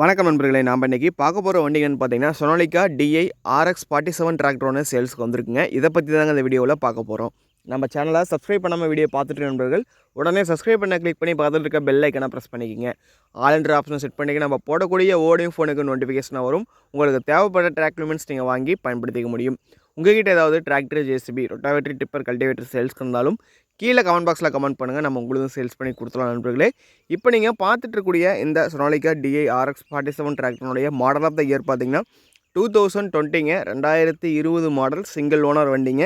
வணக்கம் நண்பர்களே நாம் இன்றைக்கி பார்க்க போகிற வண்டிங்கன்னு பார்த்தீங்கன்னா Sonalika DI RX forty seven tractor ஒன்று சேல்ஸுக்கு வந்திருக்குங்க. இதை பற்றி தாங்க இந்த வீடியோவில் பார்க்க போகிறோம் நம்ம சேனலை சப்ஸ்கிரைப் பண்ணாமல் வீடியோ பார்த்துட்டு நண்பர்கள் உடனே சப்ஸ்கிரைப் பண்ண கிளிக் பண்ணி பார்த்துட்டு இருக்க பெல் ஐக்கனை ப்ரெஸ் பண்ணிக்கோங்க. ஆல் என்ற ஆப்ஷனை செட் பண்ணிக்க நம்ம போடக்கூடிய ஓடியும் ஃபோனுக்கு நோட்டிஃபிகேஷனாக வரும். உங்களுக்கு தேவைப்பட்ட ட்ராக்குமெண்ட்ஸ் நீங்கள் வாங்கி பயன்படுத்திக்க முடியும். உங்ககிட்ட ஏதாவது tractor JCB rotavator tipper cultivator சேல்ஸ்க்கு இருந்தாலும் கீழே கமெண்ட் பாக்ஸில் கமெண்ட் பண்ணுங்கள் நம்ம உங்களுக்கு சேல்ஸ் பண்ணி கொடுத்துலாம் நண்பர்களே. இப்போ நீங்கள் பார்த்துட்ருக்கூடிய இந்த Sonalika DI RX forty seven டிராக்டருடைய model of the year பார்த்தீங்கன்னா டூ தௌசண்ட் டுவெண்ட்டிங்க ரெண்டாயிரத்தி இருபது மாடல் சிங்கிள் ஓனர் வண்டிங்க.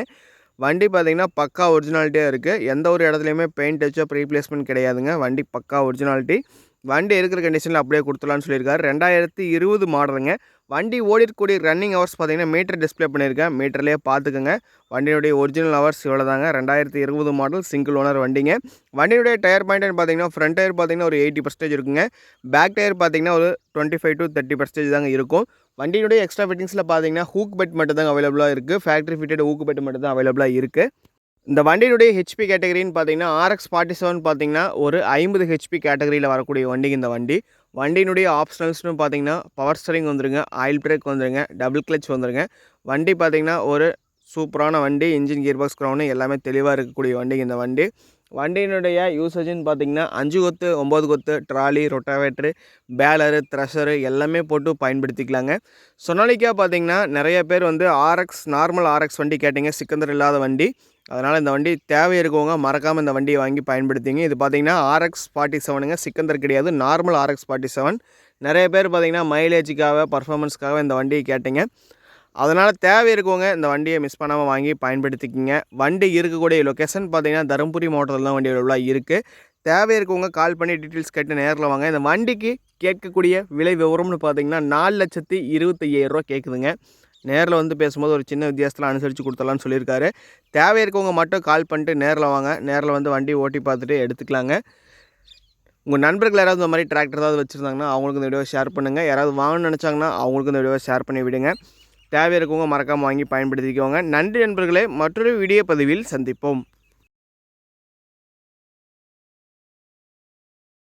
வண்டி பார்த்தீங்கன்னா பக்கா ஒரிஜினாலிட்டியாக இருக்குது எந்த ஒரு இடத்துலையுமே பெயிண்ட் டச்சப் ரீப்ளேஸ்மெண்ட் கிடையாதுங்க. வண்டி பக்கா ஒரிஜினாலிட்டி வண்டி இருக்கிற கண்டிஷனில் அப்படியே கொடுத்துலான்னு சொல்லியிருக்காரு. ரெண்டாயிரத்தி இருபது மாடலுங்க வண்டி ஓடிக்கூடிய ரன்னிங் ஹவர்ஸ் பார்த்தீங்கன்னா மீட்டர் டிஸ்ப்ளே பண்ணியிருக்கேன். மீட்டர்லேயே பார்த்துக்கோங்க. வண்டியுடைய ஒரிஜினல் ஹவர்ஸ் இவ்வளோ தாங்க ரெண்டாயிரத்தி இருபது மாடல் சிங்கிள் ஓனர் வண்டிங்க. வண்டியுடைய டயர் பாயிண்ட்னு பார்த்தீங்கன்னா ஃப்ரண்ட் டயர் பார்த்தீங்கன்னா ஒரு எயிட்டி பர்சன்டேஜ் இருக்குங்க. பேக் டயர் பார்த்தீங்கன்னா ஒரு twenty five to thirty percentage தாங்க இருக்கும். வண்டியுடைய எக்ஸ்ட்ரா ஃபிட்டிங்ஸில் பார்த்தீங்கன்னா ஹூக் பெட் மட்டும் தாங்க அவைலபிளாக இருக்குது ஃபேக்ட்ரி ஃபிட்டட் ஹூக் பெட் மட்டும் தான் அவைலபிளாக இருக்குது இந்த வண்டியினுடைய ஹெச்பி கேட்டகரின்னு பார்த்தீங்கன்னா ஆர்எக்ஸ் ஃபார்ட்டி செவன் பார்த்தீங்கன்னா ஒரு ஐம்பது ஹெச்பி கேட்டகரியில் வரக்கூடிய வண்டிங்க இந்த வண்டி. வண்டியினுடைய ஆப்ஷனல்ஸ்னு பார்த்தீங்கன்னா பவர் ஸ்டரிங் வந்துருங்க ஆயில் பிரேக் வந்துருங்க டபுள் கிளச் வந்துருங்க. வண்டி பார்த்தீங்கன்னா ஒரு சூப்பரான வண்டி இன்ஜின் கியர் பாக்ஸ் க்ரௌனு எல்லாமே தெளிவாக இருக்கக்கூடிய வண்டிங்க இந்த வண்டி. வண்டியினுடைய யூசேஜ்னு பார்த்தீங்கன்னா அஞ்சு கொத்து ஒம்பது கொத்து ட்ராலி ரொட்டாவேட்ரு பேலரு த்ரெஷரு எல்லாமே போட்டு பயன்படுத்திக்கலாங்க. சொனாலிக்கா பார்த்தீங்கன்னா நிறைய பேர் வந்து ஆர்எக்ஸ் நார்மல் ஆர்எக்ஸ் வண்டி கேட்டிங்க சிக்கந்தர் இல்லாத வண்டி. அதனால் இந்த வண்டி தேவை இருக்கவங்க மறக்காமல் இந்த வண்டியை வாங்கி பயன்படுத்திங்க. இது பார்த்தீங்கன்னா ஆர்எக்ஸ் ஃபார்ட்டி செவனுங்க சிக்கந்தர் கிடையாது நார்மல் ஆர்எக்ஸ் ஃபார்ட்டி செவன் நிறைய பேர் பார்த்தீங்கன்னா மைலேஜுக்காக பர்ஃபாமன்ஸ்க்காக இந்த வண்டியை கேட்டிங்க. அதனால் தேவை இருக்கவங்க இந்த வண்டியை மிஸ் பண்ணாமல் வாங்கி பயன்படுத்திக்கிங்க. வண்டி இருக்கக்கூடிய லொக்கேஷன் பார்த்தீங்கன்னா தருமபுரி மாவட்டத்தில் தான் வண்டி அவ்வளோ இருக்குது தேவை இருக்கவங்க கால் பண்ணி டீட்டெயில்ஸ் கேட்டு நேரில் வாங்க. இந்த வண்டிக்கு கேட்கக்கூடிய விலை விவரம்னு பார்த்தீங்கன்னா நாலு லட்சத்தி இருபத்தையாயிரரூவா கேட்குதுங்க. நேரில் வந்து பேசும்போது ஒரு சின்ன வித்தியாசத்தில் அனுசரித்து கொடுத்தலாம்னு சொல்லியிருக்காரு. தேவை இருக்கவங்க மட்டும் கால் பண்ணிட்டு நேரில் வாங்க. நேரில் வந்து வண்டி ஓட்டி பார்த்துட்டு எடுத்துக்கலாங்க. உங்கள் நண்பர்கள் யாராவது இந்த மாதிரி டிராக்டர் ஏதாவது வச்சுருந்தாங்கன்னா அவங்களுக்கு இந்த வீடியோ ஷேர் பண்ணுங்கள் யாராவது வாங்கணும்னு நினச்சாங்கன்னா அவங்களுக்கு இந்த வீடியோ ஷேர் பண்ணி விடுங்க. தேவை இருக்கவங்க மறக்காமல் வாங்கி பயன்படுத்திக்கோங்க. நன்றி நண்பர்களே மற்றொரு வீடியோ பதிவில் சந்திப்போம்.